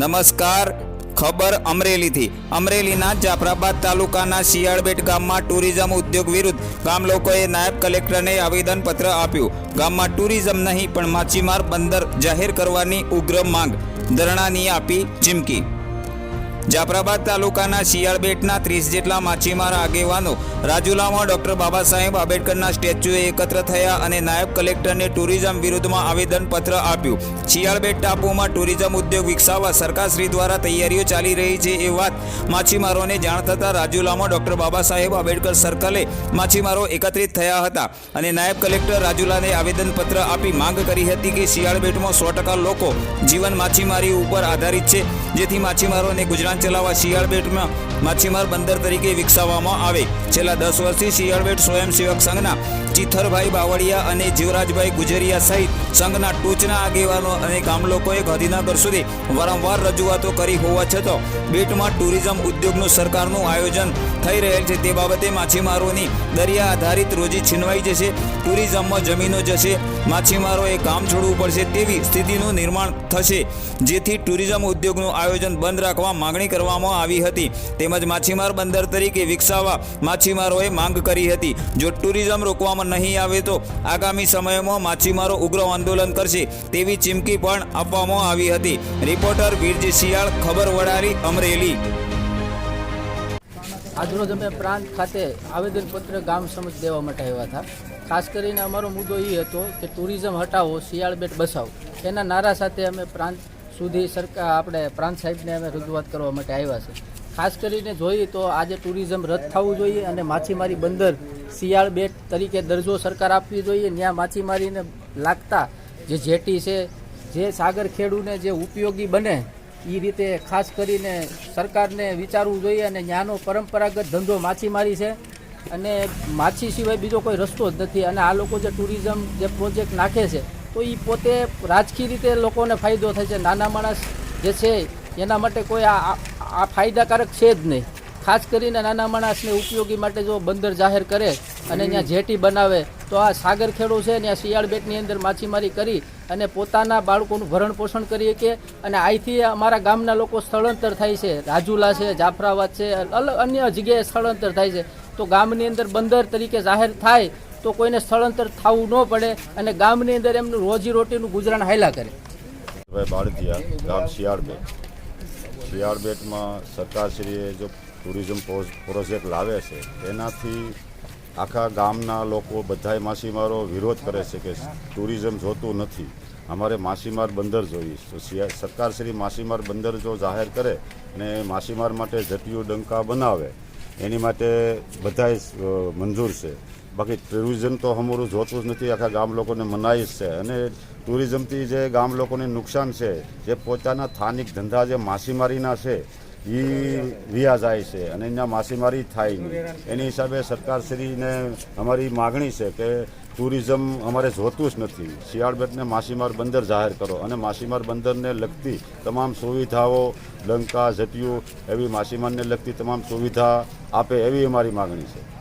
નમસ્કાર. ખબર અમરેલીથી. અમરેલીના જાફરાબાદ તાલુકાના શિયાળબેટ ગામમાં ટુરિઝમ ઉદ્યોગ વિરુદ્ધ ગામ લોકોએ નાયબ કલેક્ટરને આવેદનપત્ર આપ્યું. ગામમાં ટુરિઝમ નહીં, પણ માછીમાર બંદર જાહેર કરવાની ઉગ્ર માંગ. ધરણાની આપી ચીમકી. જાફરાબાદ તાલુકાના શિયાળબેટના ત્રીસ જેટલા માછીમાર આગેવાનો રાજુલામાં ડોક્ટર બાબા સાહેબ આંબેડકરના સ્ટેચ્યુએ એકત્ર થયા અને નાયબ કલેક્ટરને ટુરિઝમ વિરુદ્ધમાં આવેદનપત્ર આપ્યું. શિયાળબેટ ટાપુમાં ટુરિઝમ ઉદ્યોગ વિકસાવવા સરકારશ્રી દ્વારા તૈયારીઓ ચાલી રહી છે એ વાત માછીમારોને જાણ થતાં રાજુલામાં ડોક્ટર બાબા સાહેબ આંબેડકર સર્કલે માછીમારો એકત્રિત થયા હતા અને નાયબ કલેક્ટર રાજુલાને આવેદનપત્ર આપી માંગ કરી હતી કે શિયાળબેટમાં સો ટકા લોકો જીવન માછીમારી ઉપર આધારિત છે, જેથી માછીમારોને ગુજરાત ચલાવવા શિયાળબેટમાં માછીમાર બંદર તરીકે વિકસાવવામાં આવે. છેલ્લા દસ વર્ષથી શિયાળબેટ સ્વયંસેવક સંઘના ચિથરભાઈ બાવળિયા અને જીવરાજભાઈ ગુજરિયા સહિત સંઘના ટોચના આગેવાનો અને ગામલોકોએ ગાંધીનગર સુધી વારંવાર રજૂઆતો કરી હોવા છતાં બેટમાં ટુરિઝમ ઉદ્યોગનું સરકારનું આયોજન થઈ રહેલ છે તે બાબતે માછીમારોની દરિયા આધારિત રોજી છીનવાઈ જશે, ટુરિઝમમાં જમીનો જશે, માછીમારોએ ગામ છોડવું પડશે તેવી સ્થિતિનું નિર્માણ થશે, જેથી ટુરિઝમ ઉદ્યોગનું આયોજન બંધ રાખવા માંગણી કરવામાં આવી હતી. તેમજ માછીમાર બંદર તરીકે વિકસાવવા માછીમારોએ માંગ કરી હતી. જો ટુરિઝમ રોકવામાં નહીં આવે તો આગામી સમયમાં માછીમારો ઉગ્ર આંદોલન કરશે તેવી ચીમકી પણ આપવામાં આવી હતી. રિપોર્ટર વીરજી શિયાળ, ખબર વડારી, અમરેલી. આજરોજ અમે પ્રાંત ખાતે આવેદનપત્ર ગામ સમજ દેવા માટે આવ્યા હતા. ખાસ કરીને અમારો મુદ્દો એ હતો કે ટુરિઝમ હટાવો શિયાળ બેટ બસાવો. એના નારા સાથે અમે પ્રાંત સુધી સરકાર આપણે પ્રાંત સાહેબને અમે રજૂઆત કરવા માટે આવ્યા છે. ખાસ કરીને જોઈએ તો આજે ટુરિઝમ રદ થવું જોઈએ અને માછીમારી બંદર શિયાળ બેટ તરીકે દરજ્જો સરકાર આપવી જોઈએ. ત્યાં માછીમારીને લાગતા જે જેટી છે, જે સાગર ખેડૂને જે ઉપયોગી બને એ રીતે ખાસ કરીને સરકારને વિચારવું જોઈએ અને ત્યાંનો પરંપરાગત ધંધો માછીમારી છે અને માછી સિવાય બીજો કોઈ રસ્તો જ નથી. અને આ લોકો જે ટુરિઝમ જે પ્રોજેક્ટ નાખે છે તો એ પોતે રાજકીય રીતે લોકોને ફાયદો થાય છે. નાના માણસ જે છે એના માટે કોઈ આ આ- ફાયદાકારક છે જ નહીં. ખાસ કરીને નાના માણસને ઉપયોગી માટે જો બંદર જાહેર કરે અને ત્યાં જેટી બનાવે તો આ સાગર ખેડો છે ત્યાં શિયાળ બેટની અંદર માછીમારી કરી અને પોતાના બાળકોનું ભરણ પોષણ કરી શકે અને અહીંથી અમારા ગામના લોકો સ્થળાંતર થાય છે. રાજુલા છે જાફરાબાદ છે અલગ અન્ય જગ્યાએ સ્થળાંતર થાય છે. તો ગામની અંદર બંદર તરીકે જાહેર થાય તો કોઈને સ્થળાંતર થવું ન પડે અને ગામની અંદર એમનું રોજીરોટીનું ગુજરાન હાયલા કરે. ભાઈ બાળદિયા, ગામ શિયાળબેટ. શિયાળબેટમાં સરકારશ્રીએ જો ટુરિઝમ પ્રો- પ્રોજેક્ટ લાવે છે, તેનાથી આખા ગામના લોકો બધાય માછીમારો વિરોધ કરે છે કે ટુરિઝમ જોતું નથી. અમારે માછીમાર બંદર જોઈએ તો સરકારશ્રી માછીમાર બંદર જો જાહેર કરે અને માછીમાર માટે જટિયું ડંકા બનાવે, એની માટે બધાય મંજૂર છે. બાકી ટુરિઝમ તો અમારું જોતું જ નથી, આખા ગામ લોકોને મનાય છે. અને ટુરિઝમથી જે ગામ લોકોને નુકસાન છે, જે પોતાના સ્થાનિક ધંધા જે માછીમારીના છે એ વ્યા જાય છે અને અહીંયા માછીમારી થાય નહીં. એની હિસાબે સરકારશ્રીને અમારી માગણી છે કે ટુરિઝમ અમારે જોતું જ નથી. શિયાળ બેટને માછીમાર બંદર જાહેર કરો અને માછીમાર બંદરને લગતી તમામ સુવિધાઓ, લંકા જટિયું એવી માછીમારને લગતી તમામ સુવિધા આપે એવી અમારી માગણી છે.